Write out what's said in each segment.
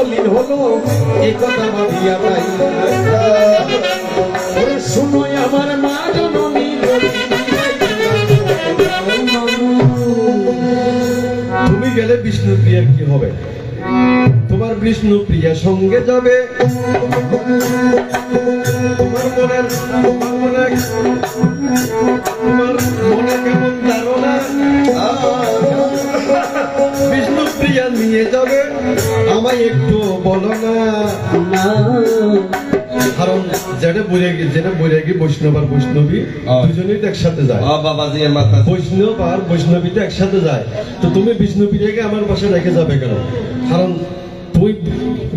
এই কথা ভাবিয়া শুনো, আমার মা তুমি গেলে বিষ্ণু প্রিয়ার কি হবে? তোমার বিষ্ণু প্রিয়া সঙ্গে যাবে। আমায় একটু বলো না। কারণ যেটা বলে যেটা বলে বৈষ্ণব আর বৈষ্ণবী। দুজনেই তো একসাথে যায়। বাবাজি বৈষ্ণব আর বৈষ্ণবীতে একসাথে যায়। তো তুমি বিষ্ণুপ্রিয়াকে আমার পাশে রেখে যাবে কেন? কারণ তুই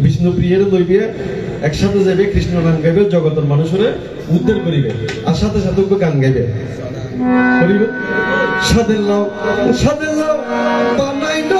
বিষ্ণুপ্রিয়ের লইবে একসাথে যাবে কৃষ্ণ গান গাইবে জগতের মানুষের উদ্ধার করিবে আর সাথে সাথে গান গাইবে। করিবে? সাদের লাও সাদের লাও বানাই না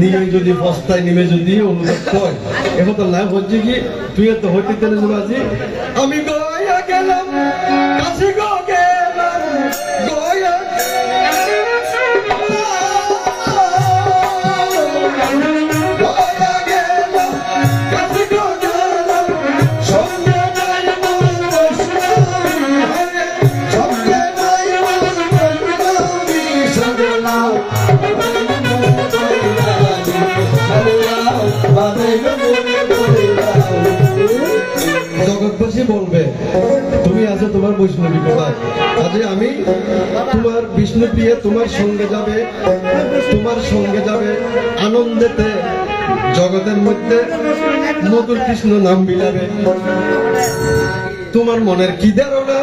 নিয়ে যদি পস্তায় নিমে যদি অনুরোধ কয় এখন তো লাভ হচ্ছে কি, তুই তো হইতে তেলে আজি? আমি গয়া গেলাম, কাছে গো তোমার বৈষ্ণবী কোথায় কাজে আমি তোমার বিষ্ণু প্রিয়ে তোমার সঙ্গে যাবে, তোমার সঙ্গে যাবে আনন্দেতে। জগতের মধ্যে মধুর কৃষ্ণ নাম বিলাবে তোমার মনের কি ধারণা?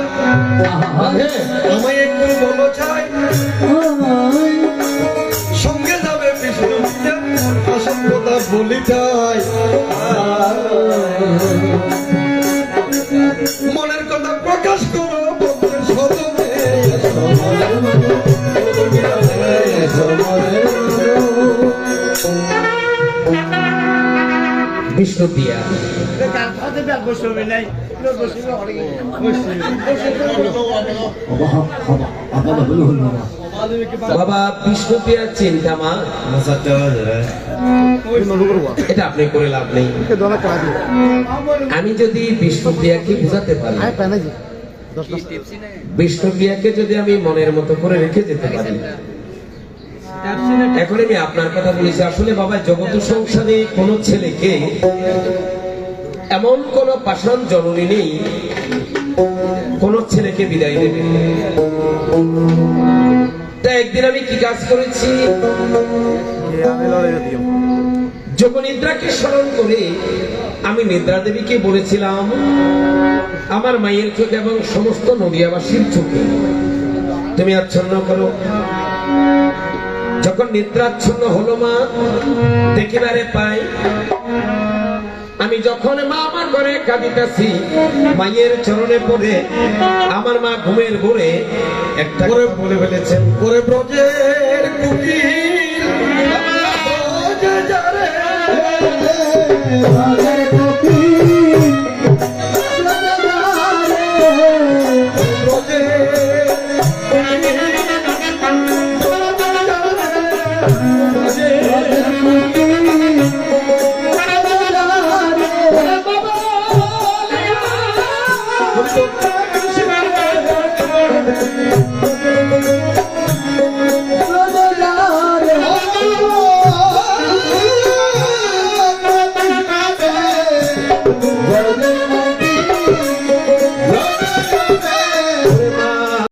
আমায় একটু বলো বাবা চিন্তা মা এটা আপনি করে লাভ নেই। আমি যদি বিষ্ণুপ্রিয়াকে বুঝাতে পারি বিষ্ণুপ্রিয়াকে যদি আমি মনের মতো করে রেখে যেতে পারি এখন আমি আপনার কথা বলেছি, আসলে বাবা জগত সংসারে কোন ছেলেকে এমন কোন পাষাণ জননী নেই, কোন ছেলেকে বিদায় দেবে। তা একদিন আমি কি কাজ করেছি? যখন নিদ্রাকে স্মরণ করে আমি নিদ্রা দেবীকে বলেছিলাম, আমার মায়ের চোখে এবং সমস্ত নদিয়াবাসীর চোখে। তুমি আচ্ছন্ন করো। যখন নিদ্রাচ্ছন্ন হলো মা, দেখিবারে পাই, আমি যখন মা আমার ঘরে কাঁদিতেছি, মায়ের চরণে পড়ে, আমার মা ঘুমের ঘুরে, একটা করে বলে ফেলেছেন করে ব্রজের কুকিল